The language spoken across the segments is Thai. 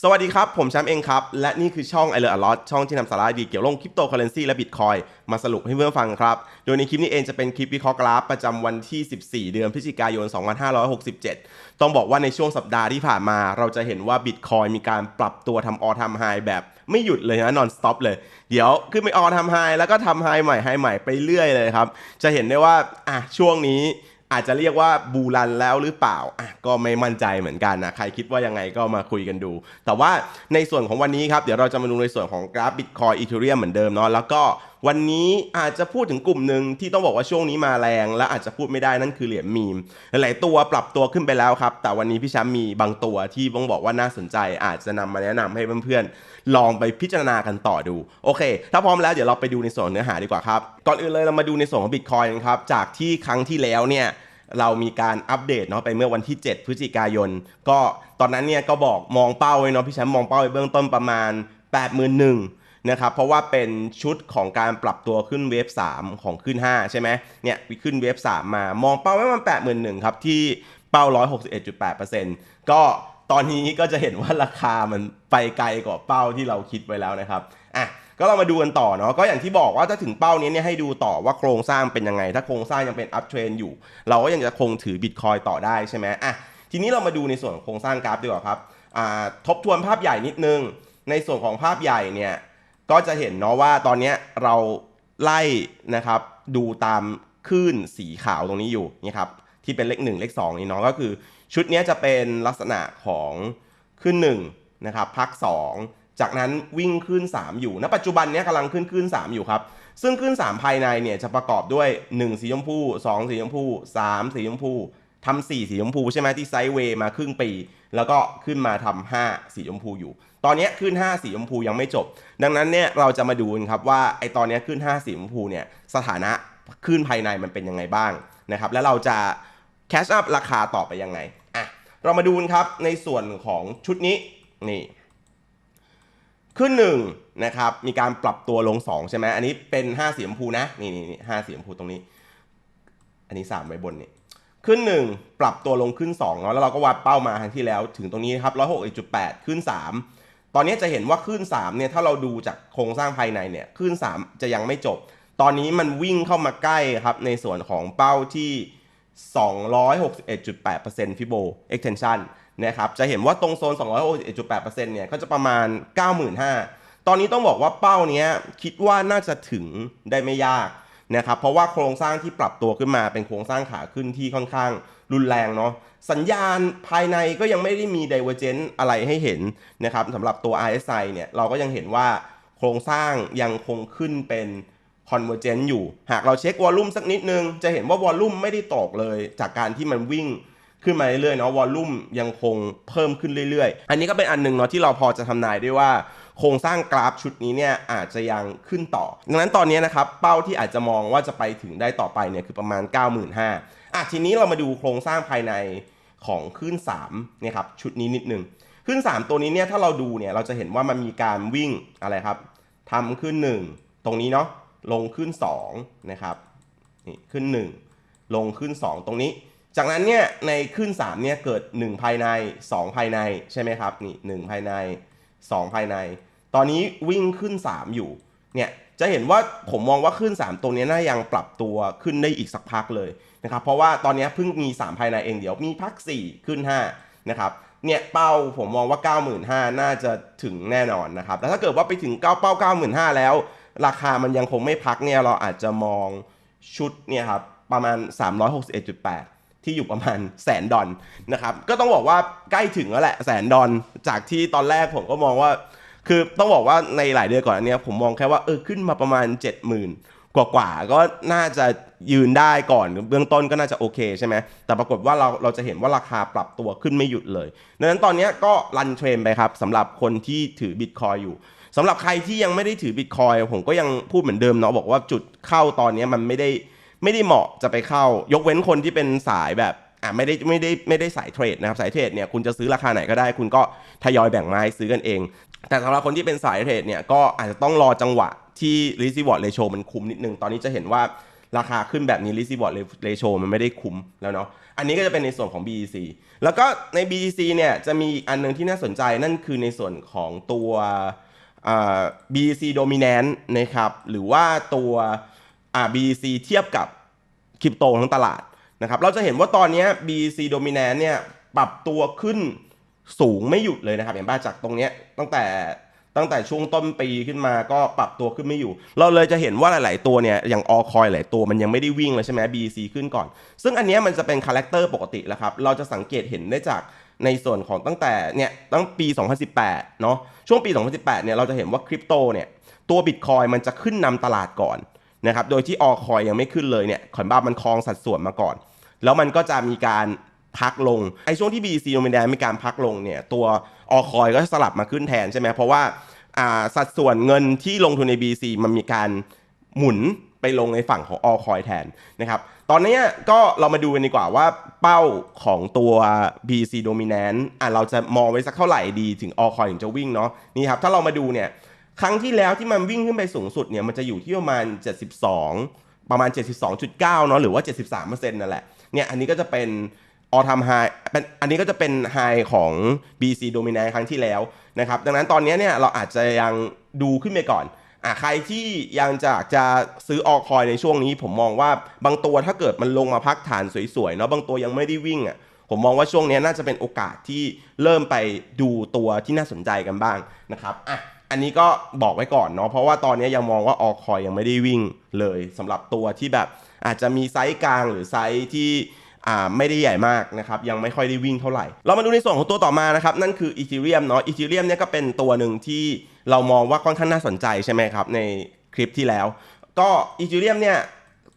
สวัสดีครับ ผมแชมป์เองครับ และนี่คือช่อง i อ e อ a lot ช่องที่นำสาระดีเกี่ยวกับโลกคริปโตเคอเรนซีและบิตคอยมาสรุปให้เพื่อนฟังครับ โดยในคลิปนี้เองจะเป็นคลิปวิเคราะห์กราฟประจำวันที่ 14 เดือนพฤศจิกายน 2567 ต้องบอกว่าในช่วงสัปดาห์ที่ผ่านมา เราจะเห็นว่าบิตคอยมีการปรับตัวทำออทำไฮแบบไม่หยุดเลยนะนอนสต็อปเลย เดี๋ยวขึ้นไปออทำไฮแล้วก็ทำไฮใหม่ไฮใหม่ไปเรื่อยเลยครับจะเห็นได้ว่าอะช่วงนี้ อาจจะเรียกว่าบูรันแล้วหรือเปล่าอะก็ไม่มั่นใจเหมือนกันนะใครคิดว่ายังไงก็มาคุยกันดู แต่ว่าในส่วนของวันนี้ครับเดี๋ยวเราจะมาดูในส่วนของกราฟบิตคอยอีเทเรียมเหมือนเดิมเนาะแล้วก็ วันนี้อาจจะพูดถึงกลุ่มหนึ่งที่ต้องบอกว่าช่วงนี้มาแรง และอาจจะพูดไม่ได้นั่นคือเหรียญมีม หลายตัวปรับตัวขึ้นไปแล้วครับ แต่วันนี้พี่แชมป์มีบางตัวที่ต้องบอกว่าน่าสนใจ อาจจะนำมาแนะนำให้เพื่อนๆลองไปพิจารณากันต่อดู โอเค ถ้าพร้อมแล้วเดี๋ยวเราไปดูในส่วนเนื้อหาดีกว่าครับ ก่อนอื่นเลยเรามาดูในส่วนของบิตคอยกันครับ จากที่ครั้งที่แล้วเนี่ยเรามีการอัปเดตเนาะไปเมื่อวันที่ 7 พฤศจิกายน ก็ตอนนั้นเนี่ยก็บอกมองเป้าไว้เนาะพี่แชมป์มองเป้าไว้เบื้องต้นประมาณ 81,000 นะครับ เพราะว่าเป็นชุดของการปรับตัวขึ้นเวฟ3 ของขึ้น 5 ใช่ไหมเนี่ยขึ้นเวฟ3มามองเป้าไว้ประมาณ81,000ครับที่เป้า 161.8%ก็ตอนนี้ก็จะเห็นว่าราคามันไปไกลกว่าเป้าที่เราคิดไว้แล้วนะครับอะก็เรามาดูกันต่อเนาะก็อย่างที่บอกว่าถ้าถึงเป้านี้เนี่ยให้ดูต่อว่าโครงสร้างเป็นยังไง ถ้าโครงสร้างยังเป็นอัพเทรนอยู่ เราก็ยังจะคงถือบิตคอยต่อได้ใช่ไหมอะทีนี้เรามาดูในส่วนของโครงสร้างกราฟดีกว่าครับอ่าทบทวนภาพใหญ่นิดนึง ในส่วนของภาพใหญ่เนี่ย ก็จะเห็นเนาะว่าตอนนี้เราไล่นะครับดูตามคลื่นสีขาวตรงนี้อยู่นี่ครับที่เป็นเลข1เลข2นี่เนาะก็คือ ชุดนี้จะเป็นลักษณะของขึ้น1นะครับพัก 2 จากนั้นวิ่งขึ้น 3 อยู่ณปัจจุบันนี้กำลังขึ้นขึ้น 3 อยู่ครับซึ่งขึ้น 3 ภายในเนี่ยจะประกอบด้วย 1 สีชมพู 2 สีชมพู 3 สีชมพู ทำ4สีชมพูใช่ไหมที่ไซด์เวย์มาครึ่งปี แล้วก็ขึ้นมาทำ5สีชมพูอยู่ ตอนนี้ขึ้น 5 สีชมพูยังไม่จบ ดังนั้นเนี่ยเราจะมาดูกันครับว่าไอตอนนี้ขึ้น 5 สีชมพูเนี่ยสถานะขึ้นภายในมันเป็นยังไงบ้างนะครับแล้วเราจะแคชอัพราคาต่อไปยังไงอะเรามาดูนครับในส่วนของชุดนี้นี่ขึ้นหนึ่งนะครับมีการปรับตัวลง 2 ใช่ไหมอันนี้เป็น5สีชมพูนะนี่นี่นี่ห้าสีชมพูตรงนี้ อันนี้3ไว้บนนี่ ขึ้น 1 ปรับตัวลงขึ้น2เนาะแล้วเราก็วัดเป้ามาครั้งที่แล้วถึงตรงนี้ครับ106.8 ขึ้น 3 ตอนนี้จะเห็นว่าขึ้น3เนี่ยถ้าเราดูจากโครงสร้างภายในเนี่ยขึ้น 3 จะยังไม่จบ ตอนนี้มันวิ่งเข้ามาใกล้ครับในส่วนของเป้าที่ 261.8% Fibo extension นะครับจะเห็นว่าตรงโซน 261.8%เนี่ยก็จะประมาณ 95,000ตอนนี้ต้องบอกว่าเป้าเนี้ยคิดว่าน่าจะถึงได้ไม่ยาก นะครับเพราะว่าโครงสร้างที่ปรับตัวขึ้นมาเป็นโครงสร้างขาขึ้นที่ค่อนข้างรุนแรงเนาะสัญญาณภายในก็ยังไม่ได้มี divergence อะไรให้เห็นนะครับสำหรับตัว RSI เนี่ยเราก็ยังเห็นว่าโครงสร้างยังคงขึ้นเป็น convergent อยู่ หากเราเช็ควอลลุ่มสักนิดนึง จะเห็นว่าวอลลุ่มไม่ได้ตกเลย จากการที่มันวิ่งขึ้นมาเรื่อยๆเนาะวอลลุ่มยังคงเพิ่มขึ้นเรื่อยๆ อันนี้ก็เป็นอันหนึงเนาะที่เราพอจะทำนายได้ว่า โครงสร้างกราฟชุดนี้เนี่ยอาจจะยังขึ้นต่อ ดังนั้นตอนนี้นะครับเป้าที่อาจจะมองว่าจะไปถึงได้ต่อไปเนี่ยคือประมาณ 95,000อะทีนี้เรามาดูโครงสร้างภายในของขึ้น3เนี่ยครับชุดนี้นิดนึงขึ้น 3 ตัวนี้เนี่ยถ้าเราดูเนี่ยเราจะเห็นว่ามันมีการวิ่งอะไรครับทำขึ้น 1 ตรงนี้เนาะลงขึ้น2นะครับนี่ขึ้น 1 ลงขึ้น 2 ตรงนี้ จากนั้นเนี่ยในขึ้น3เนี่ยเกิด 1 ภายใน 2 ภายในใช่ไหมครับนี่1ภายใน 2 ภายใน ตอนนี้วิ่งขึ้น 3 อยู่ เนี่ยจะเห็นว่าผมมองว่าขึ้น 3 ตัวนี้น่ายังปรับตัวขึ้นได้อีกสักพักเลยนะครับเพราะว่าตอนนี้เพิ่งมี 3 ภายในเองเดี๋ยวมีพัก 4 ขึ้น 5 นะครับเนี่ยเป้าผมมองว่า 95,000น่าจะถึงแน่นอนนะครับแล้วถ้าเกิดว่าไปถึง9เป้า 95,000 แล้ว ราคามันยังคงไม่พักเนี่ยเราอาจจะมองชุดเนี่ยครับประมาณ 361.8 ที่อยู่ประมาณแสนดอลนะครับก็ต้องบอกว่าใกล้ถึงแล้วแหละแสนดอลจากที่ตอนแรกผมก็มองว่า คือต้องบอกว่าในหลายเดือนก่อนอันนี้ผมมองแค่ว่าเออขึ้นมาประมาณ 70,000 กว่ากว่าก็น่าจะยืนได้ก่อนเบื้องต้นก็น่าจะโอเคใช่ไหมแต่ปรากฏว่าเราเราจะเห็นว่าราคาปรับตัวขึ้นไม่หยุดเลยดังนั้นตอนนี้ก็รันเทรนไปครับสำหรับคนที่ถือบิตคอยอยู่สำหรับใครที่ยังไม่ได้ถือบิตคอยผมก็ยังพูดเหมือนเดิมเนาะบอกว่าจุดเข้าตอนนี้มันไม่ได้ ไม่ได้เหมาะจะไปเข้า ยกเว้นคนที่เป็นสายแบบอะไม่ได้ไม่ได้ไม่ได้สายเทรดนะครับสายเทรดเนี่ยคุณจะซื้อราคาไหนก็ได้ คุณก็ทยอยแบ่งไม้ซื้อกันเอง แต่สำหรับคนที่เป็นสายเทรดเนี่ยก็อาจจะต้องรอจังหวะที่ risk reward ratio มันคุ้มนิดนึง ตอนนี้จะเห็นว่าราคาขึ้นแบบนี้ risk reward ratio มันไม่ได้คุ้มแล้วเนาะอันนี้ก็จะเป็นในส่วนของ BEC แล้วก็ใน BEC เนี่ยจะมีอันหนึงที่น่าสนใจนั่นคือในส่วนของตัว BEC dominant นะครับหรือว่าตัว อ่า BEC เทียบกับคริปโตทั้งตลาดนะครับ เราจะเห็นว่าตอนนี้ BEC dominant เนี่ยปรับตัวขึ้นสูงไม่หยุดเลยนะครับ เห็นป่ะจากตรงเนี้ยตั้งแต่ตั้งแต่ช่วงต้นปีขึ้นมาก็ปรับตัวขึ้นไม่อยู่ เราเลยจะเห็นว่าหลาย ๆ ตัวเนี่ยอย่างออคอยหลายตัวมันยังไม่ได้วิ่งเลยใช่ไหม BEC ขึ้นก่อน ซึ่งอันนี้มันจะเป็นคาแรคเตอร์ปกติแล้วครับ เราจะสังเกตเห็นได้จากในส่วนของตั้งแต่เนี่ยตั้งปี 2018 เนาะช่วงปี 2018 เนี่ยเราจะเห็นว่าคริปโตเนี่ยตัวบิตคอยมันจะขึ้นนำตลาดก่อน นะครับโดยที่ออคอยยังไม่ขึ้นเลยเนี่ยคอยบ้ามันคลองสัดส่วนมาก่อน แล้วมันก็จะมีการพักลงไอ้ช่วงที่ BC โนมินแดนมีการพักลงเนี่ยตัวออคอยก็สลับมาขึ้นแทนใช่ไหมเพราะว่าอ่าสัดส่วนเงินที่ลงทุนใน BC มันมีการหมุนไปลงในฝั่งของออคอยแทนนะครับตอนนี้ก็เรามาดูกันดีกว่าว่าเป้าของตัว BC Dominant อะเราจะมองไว้สักเท่าไหร่ดีถึงออคอยถึงจะวิ่งเนาะนี่ครับถ้าเรามาดูเนี่ย ครั้งที่แล้วที่มันวิ่งขึ้นไปสูงสุดเนี่ยมันจะอยู่ที่ประมาณ 72 ประมาณ 72.9เนาะหรือว่า 73%นั่นแหละเนี่ยอันนี้ก็จะเป็น all time high เป็นอันนี้ก็จะเป็น high ของ BC d o m i n a n ครั้งที่แล้วนะครับ ดังนั้นตอนนี้เนี่ยเราอาจจะยังดูขึ้นไปก่อนอะใครที่ยังจะจะซื้อออคอยในช่วงนี้ ผมมองว่าบางตัวถ้าเกิดมันลงมาพักฐานสวยๆเนาะบางตัวยังไม่ได้วิ่งอะผมมองว่าช่วงนี้น่าจะเป็นโอกาสที่เริ่มไปดูตัวที่น่าสนใจกันบ้างนะครับอะ อันนี้ก็บอกไว้ก่อนเนาะเพราะว่าตอนนี้ยังมองว่าออคอยยังไม่ได้วิ่งเลยสำหรับตัวที่แบบอาจจะมีไซส์กลางหรือไซส์ที่อ่าไม่ได้ใหญ่มากนะครับยังไม่ค่อยได้วิ่งเท่าไหร่ เรามาดูในส่วนของตัวต่อมานะครับนั่นคืออีเทเรียมเนาะอีเทเรียมเนี่ยก็เป็นตัวหนึ่งที่เรามองว่าค่อนข้างน่าสนใจใช่ไหมครับในคลิปที่แล้ว ก็อีเทเรียมเนี่ย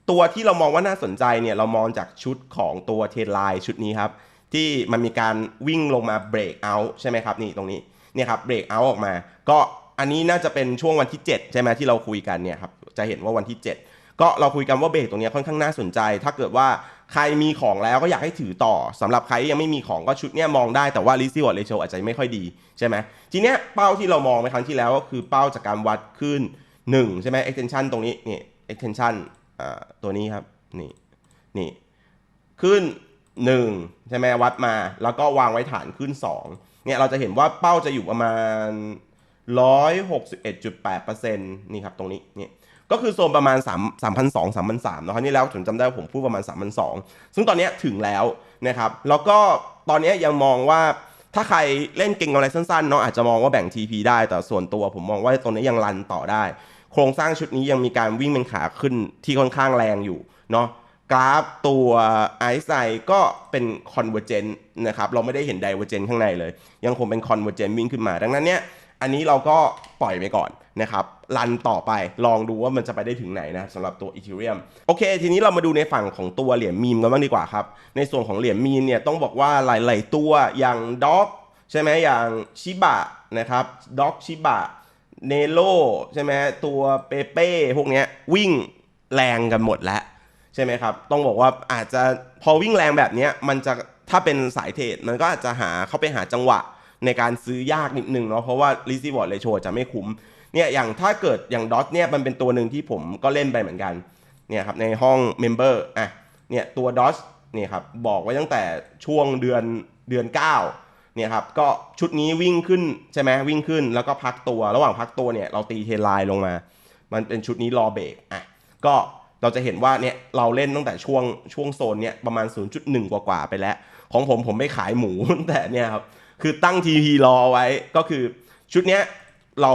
ตัวที่เรามองว่าน่าสนใจเนี่ยเรามองจากชุดของตัวเทรนไลน์ชุดนี้ครับที่มันมีการวิ่งลงมาเบรกเอาใช่ไหมครับนี่ตรงนี้เนี่ยครับเบรกเอาออกมาก็ อันนี้น่าจะเป็นช่วงวันที่ 7 ใช่ไหมที่เราคุยกันเนี่ยครับจะเห็นว่าวันที่ 7 ก็เราคุยกันว่าเบรกตรงนี้ค่อนข้างน่าสนใจ ถ้าเกิดว่าใครมีของแล้วก็อยากให้ถือต่อสำหรับใครยังไม่มีของก็ชุดเนี้ยมองได้แต่ว่า risk reward ratio อาจจะไม่ค่อยดีใช่ไหมทีเนี้ยเป้าที่เรามองในครั้งที่แล้วก็คือเป้าจากการวัดขึ้น 1 ใช่ไหม extension ตรงนี้นี่ extension อ่าตัวนี้ครับนี่นี่ขึ้น 1 ใช่ไหมวัดมา แล้วก็วางไว้ฐานขึ้น 2เนี่ยเราจะเห็นว่าเป้าจะอยู่ประมาณ 161.8%นี่ครับตรงนี้นี่ก็คือโซนประมาณ 3 3,200 3,300นาะครั้งที่แล้วผมจำได้ผมพูดประมาณ 3,200 ซึ่งตอนนี้ถึงแล้วนะครับ แล้วก็ตอนนี้ยังมองว่าถ้าใครเล่นเก่งกำไรสั้นๆเนาะอาจจะมองว่าแบ่ง TP ได้ แต่ส่วนตัวผมมองว่าตรงนี้ยังรันต่อได้ โครงสร้างชุดนี้ยังมีการวิ่งเป็นขาขึ้นที่ค่อนข้างแรงอยู่เนาะกราฟตัวไอซ์ไซก็เป็นคอนเวอร์เจนนะครับเราไม่ได้เห็นไดเวอร์เจนข้างในเลย ยังคงเป็นคอนเวอร์เจนวิ่งขึ้นมา ดังนั้นเนี่ย อันนี้เราก็ปล่อยไปก่อนนะครับรันต่อไปลองดูว่ามันจะไปได้ถึงไหนนะสำหรับตัว Ethereum โอเค ทีนี้เรามาดูในฝั่งของตัวเหรียญมีมกันบ้างดีกว่าครับ ในส่วนของเหรียญมีมเนี่ยต้องบอกว่าหลาย ๆ ตัวอย่างด็อกใช่ไหมอย่างชิบะนะครับด็อกชิบะเนโลใช่ไหมตัวเปเป้พวกเนี้ยวิ่งแรงกันหมดแล้วใช่ไหมครับ ต้องบอกว่าอาจจะพอวิ่งแรงแบบนี้มันจะถ้าเป็นสายเทรดมันก็อาจจะหาเข้าไปหาจังหวะ ในการซื้อยากนิดนึงเนาะเพราะว่า r e c e i v e r ratio จะไม่คุ้มเนี่ยอย่างถ้าเกิดอย่างดอทเนี่ยมันเป็นตัวหนึ่งที่ผมก็เล่นไปเหมือนกันเนี่ยครับในห้อง Member อะเนี่ยตัวดอทเนี่ยครับบอกไว้ตั้งแต่ช่วงเดือนเดือน 9เนี่ยครับก็ชุดนี้วิ่งขึ้นใช่ไหมวิ่งขึ้นแล้วก็พักตัวระหว่างพักตัวเนี่ยเราตีเทนไลน์ลงมา มันเป็นชุดนี้รอเบรกอะก็เราจะเห็นว่าเนี่ยเราเล่นตั้งแต่ช่วงช่วงโซนเนี่ยประมาณ 0.1 กว่าๆไปแล้ว ของผมผมไม่ขายหมูตั้งแต่เนี่ยครับ คือตั้ง TP รอไว้ก็คือชุดเนี้ยเรา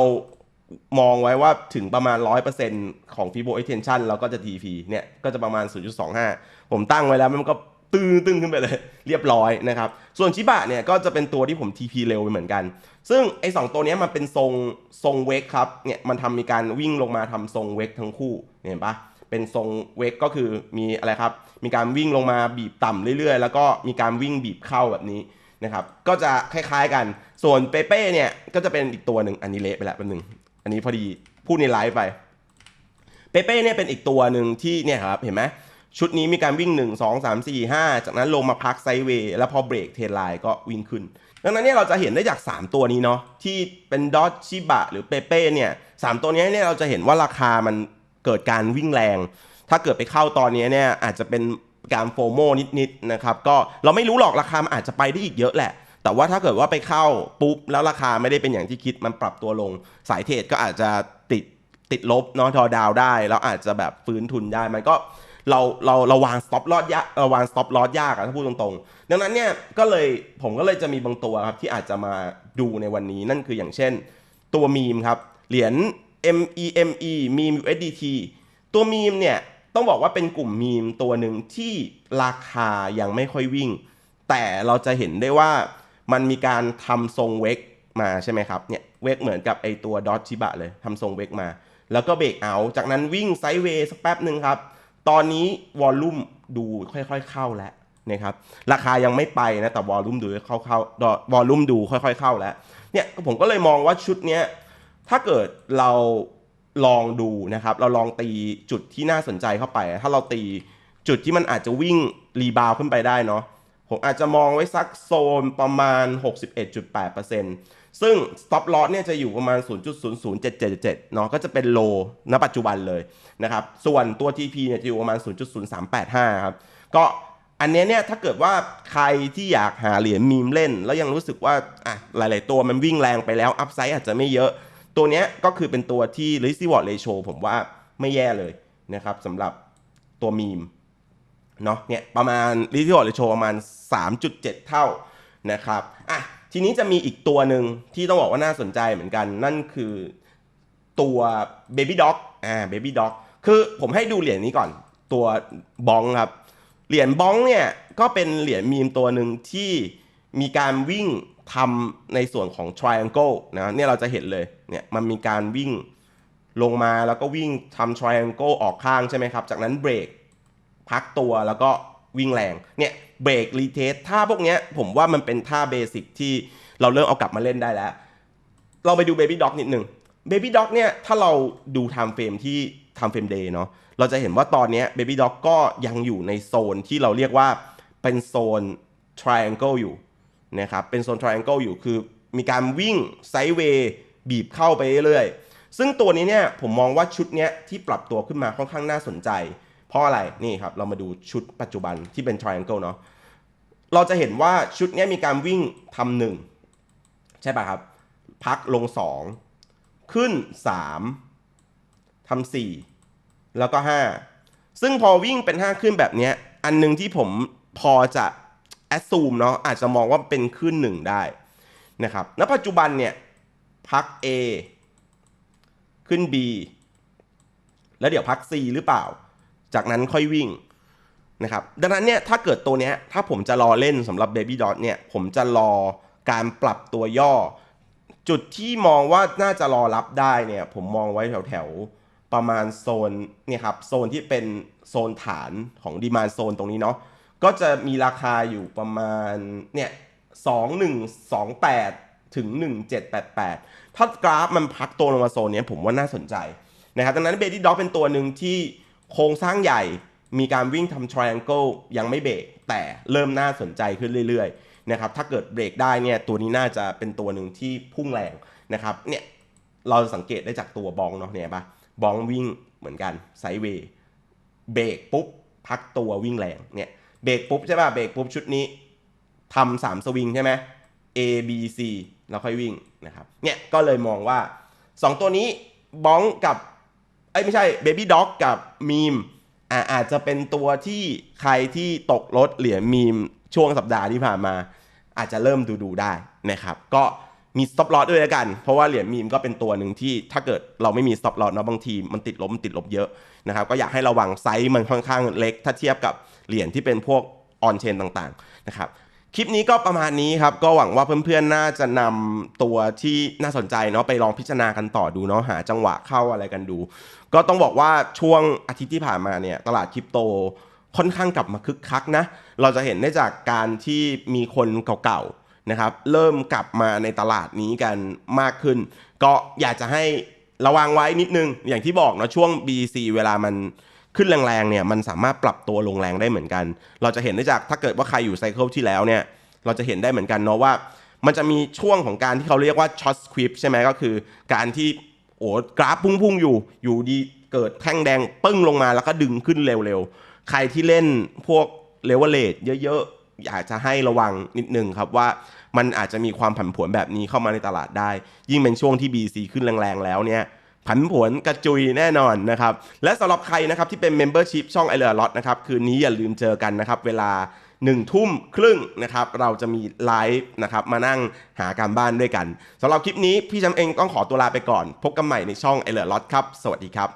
มองไว้ว่าถึงประมาณ 100%ของ Fibo Extension เราก็จะ TP เนี่ยก็จะประมาณ 0.25 ผมตั้งไว้แล้วมันก็ตึ้งตึ้งขึ้นไปเลย เรียบร้อยนะครับ ส่วนชิบะเนี่ยก็จะเป็นตัวที่ผม TP เร็วไปเหมือนกัน ซึ่งไอ้สตัวเนี้ยมันเป็นทรงทรงเวกครับเนี่ยมันทำมีการวิ่งลงมาทำทรงเวกทั้งคู่เห็นปะเป็นทรงเวกก็คือมีอะไรครับ มีการวิ่งลงมาบีบต่ำเรื่อยๆ แล้วก็มีการวิ่งบีบเข้าแบบนี้ นะครับ ก็จะคล้ายๆกัน ส่วนเปเป้เนี่ยก็จะเป็นอีกตัวหนึ่งอันนี้เละไปแล้วแป๊บนึงอันนี้พอดีพูดในไลฟ์ไป เปเป้เนี่ยเป็นอีกตัวหนึ่งที่เนี่ยครับเห็นไหมชุดนี้มีการวิ่ง 1 2 3 4 5 จากนั้นลงมาพักไซเวย์แล้วพอเบรกเทนไลน์ก็วิ่งขึ้น ดังนั้นเนี่ยเราจะเห็นได้จาก 3 ตัวนี้เนาะที่เป็นดอ g ชิบะหรือเปเป้เนี่ยสามตัวนี้เนี่ยเราจะเห็นว่าราคามันเกิดการวิ่งแรง ถ้าเกิดไปเข้าตอนนี้เนี่ยอาจจะเป็น การโฟโมนิดๆนะครับก็เราไม่รู้หรอกราคามันอาจจะไปได้อีกเยอะแหละ แต่ว่าถ้าเกิดว่าไปเข้าปุ๊บ แล้วราคาไม่ได้เป็นอย่างที่คิดมันปรับตัวลง สายเทรดก็อาจจะติดติดลบเนาะทอดาวได้ แล้วอาจจะแบบฟื้นทุนได้มันก็เราเราเราวางสต็อปลอดยากเราวางสต็อปลอดยากอะถ้าพูดตรงๆ ดังนั้นเนี่ยก็เลยผมก็เลยจะมีบางตัวครับที่อาจจะมาดูในวันนี้นั่นคืออย่างเช่น ตัวมีมครับเหรียญ MEME มีม USDT ตัวมีมเนี่ย ต้องบอกว่าเป็นกลุ่มมีมตัวหนึ่งที่ราคายังไม่ค่อยวิ่ง แต่เราจะเห็นได้ว่ามันมีการทำทรงเวกมาใช่ไหมครับเนี่ยเวกเหมือนกับไอตัวดอทชิบะเลยทำทรงเวกมา แล้วก็เบรกเอาจากนั้นวิ่งไซด์เวย์สักแป๊บหนึ่งครับ ตอนนี้วอลลุ่มดูค่อยๆเข้าแล้วนะครับราคายังไม่ไปนะแต่วอลลุ่มดูเข้าเข้าวอลลุ่มดูค่อย ๆ เข้าแล้วเนี่ยผมก็เลยมองว่าชุดเนี้ยถ้าเกิดเรา ลองดูนะครับ เราลองตีจุดที่น่าสนใจเข้าไป ถ้าเราตีจุดที่มันอาจจะวิ่งรีบาวขึ้นไปได้เนาะผมอาจจะมองไว้สักโซนประมาณ 61.8%ซึ่ง stop loss เนี่ยจะอยู่ประมาณ 0.00777 เนาะก็จะเป็นโลณปัจจุบันเลยนะครับ ส่วนตัว TP เนี่ยจะอยู่ประมาณ 0.0385 ครับ ก็อันเนี้ยเนี่ยถ้าเกิดว่าใครที่อยากหาเหรียญมีมเล่น แล้วยังรู้สึกว่าอะหลาย ๆ ตัวมันวิ่งแรงไปแล้ว อัพไซด์อาจจะไม่เยอะ ตัวเนี้ยก็คือเป็นตัวที่ risk reward ratio ผมว่าไม่แย่เลยนะครับสำหรับตัวมีมเนาะเนี่ยประมาณ risk reward ratio ประมาณ 3.7 เท่านะครับอะทีนี้จะมีอีกตัวหนึ่งที่ต้องบอกว่าน่าสนใจเหมือนกัน นั่นคือตัว Baby Dog อ่า Baby Dog คือผมให้ดูเหรียญนี้ก่อนตัวบองครับ เหรียญบองเนี่ยก็เป็นเหรียญมีมตัวหนึ่งที่มีการวิ่งทำในส่วนของ triangle นะเนี่ยเราจะเห็นเลย เนี่ยมันมีการวิ่งลงมาแล้วก็วิ่งทำ triangle ออกข้างใช่ไหมครับ จากนั้นเบรกพักตัวแล้วก็วิ่งแรง เนี่ยเบรกรีเทสท่าพวกเนี้ยผมว่ามันเป็นท่าเบสิกที่เราเริ่มเอากลับมาเล่นได้แล้ว เราไปดู Baby Dog นิดหนึ่ง Baby Dog เนี่ยถ้าเราดูไทม์เฟรมที่ไทม์เฟรมเดย์เนาะเราจะเห็นว่าตอนนี้ย Baby Dog ก็ยังอยู่ในโซนที่เราเรียกว่าเป็นโซน triangle อยู่นะครับเป็นโซน triangle อยู่คือมีการวิ่งไซด์เวย์ บีบเข้าไปเรื่อยๆ ซึ่งตัวนี้เนี่ยผมมองว่าชุดเนี้ยที่ปรับตัวขึ้นมาค่อนข้างน่าสนใจ เพราะอะไรนี่ครับเรามาดูชุดปัจจุบันที่เป็น triangle เนาะเราจะเห็นว่าชุดนี้มีการวิ่งทำหนึ่งใช่ป่ะครับ พักลง 2 ขึ้น 3ทำ4แล้วก็ 5 ซึ่งพอวิ่งเป็น 5 ขึ้นแบบนี้อันหนึงที่ผมพอจะแอดซูมเนาะอาจจะมองว่าเป็นขึ้น 1 ได้นะครับณปัจจุบันเนี่ย พัก A ขึ้น B แล้วเดี๋ยวพัก C หรือเปล่า จากนั้นค่อยวิ่งนะครับ ดังนั้นเนี่ยถ้าเกิดตัวเนี้ยถ้าผมจะรอเล่นสำหรับ Baby Dot เนี่ยผมจะรอการปรับตัวย่อ จุดที่มองว่าน่าจะรอรับได้เนี่ยผมมองไว้แถวแถวๆประมาณโซนเนี่ยครับโซนที่เป็นโซนฐานของดีมานโซนตรงนี้เนาะก็จะมีราคาอยู่ประมาณเนี่ยสองหนึ่งสองแปดถึงหนึ่งเจ็ดแปดแปด ถ้ากราฟมันพักตัวลงมาโซนนี้ผมว่าน่าสนใจนะครับดังนั้นเบดี้ด็อกเป็นตัวหนึ่งที่โครงสร้างใหญ่มีการวิ่งทำ triangle ยังไม่เบรกแต่เริ่มน่าสนใจขึ้นเรื่อยๆนะครับถ้าเกิดเบรกได้เนี่ยตัวนี้น่าจะเป็นตัวหนึ่งที่พุ่งแรงนะครับเนี่ยเราสังเกตได้จากตัวบองเนาะเนี่ยปะบองวิ่งเหมือนกันไซเวย์เบรกปุ๊บพักตัววิ่งแรงเนี่ยเบรกปุ๊บใช่ป่ะเบรกปุ๊บชุดนี้ทำสามสวิงใช่ไหม A B C แล้วค่อยวิ่งนะครับเนี่ยก็เลยมองว่า 2 ตัวนี้บ้องกับเอ้ไม่ใช่ Baby Dog กับมีมอาจจะเป็นตัวที่ใครที่ตกรถเหรียญมีมช่วงสัปดาห์ที่ผ่านมา อาจจะเริ่มดูดูได้นะครับ ก็มี stop loss ด้วยแล้วกัน เพราะว่าเหรียญมีมก็เป็นตัวหนึ่งที่ถ้าเกิดเราไม่มี stop loss เนาะบางทีมันติดลบมันติดลบเยอะนะครับ ก็อยากให้ระวังไซส์มันค่อนข้างเล็ก ถ้าเทียบกับเหรียญที่เป็นพวก on chain ต่างๆนะครับ คลิปนี้ก็ประมาณนี้ครับ ก็หวังว่าเพื่อนๆ น่าจะนำตัวที่น่าสนใจเนาะไปลองพิจารณากันต่อดูเนาะหาจังหวะเข้าอะไรกันดู ก็ต้องบอกว่าช่วงอาทิตย์ที่ผ่านมาเนี่ยตลาดคริปโตค่อนข้างกลับมาคึกคักนะ เราจะเห็นได้จากการที่มีคนเก่าๆนะครับเริ่มกลับมาในตลาดนี้กันมากขึ้น ก็อยากจะให้ระวังไว้นิดนึงอย่างที่บอกเนาะช่วง BC เวลามัน ขึ้นแรงๆเนี่ยมันสามารถปรับตัวลงแรงได้เหมือนกัน เราจะเห็นได้จากถ้าเกิดว่าใครอยู่ไซเคิลที่แล้วเนี่ยเราจะเห็นได้เหมือนกันเนาะว่า มันจะมีช่วงของการที่เขาเรียกว่าช็อตสควิปใช่ไหมก็คือ การที่โอ้กราฟพุ่งๆอยู่อยู่ดีเกิดแท่งแดงปึ้งลงมาแล้วก็ดึงขึ้นเร็วๆ ใครที่เล่นพวกเลเวลเลตเยอะๆ อยากจะให้ระวังนิดนึงครับว่ามันอาจจะมีความผันผวนแบบนี้เข้ามาในตลาดได้ ยิ่งเป็นช่วงที่ BC ขึ้นแรงๆ แล้วเนี่ย ผันผวนกระจุยแน่นอนนะครับ และสำหรับใครนะครับที่เป็น Membership ช่องไอเลอร์ล็อตนะครับ คืนนี้อย่าลืมเจอกันนะครับ เวลา1ทุ่มครึ่งนะครับ เราจะมีไลฟ์นะครับ มานั่งหาการบ้านด้วยกันสำหรับคลิปนี้พี่จำเองต้องขอตัวลาไปก่อน พบกันใหม่ในช่องไอเลอร์ล็อตครับ สวัสดีครับ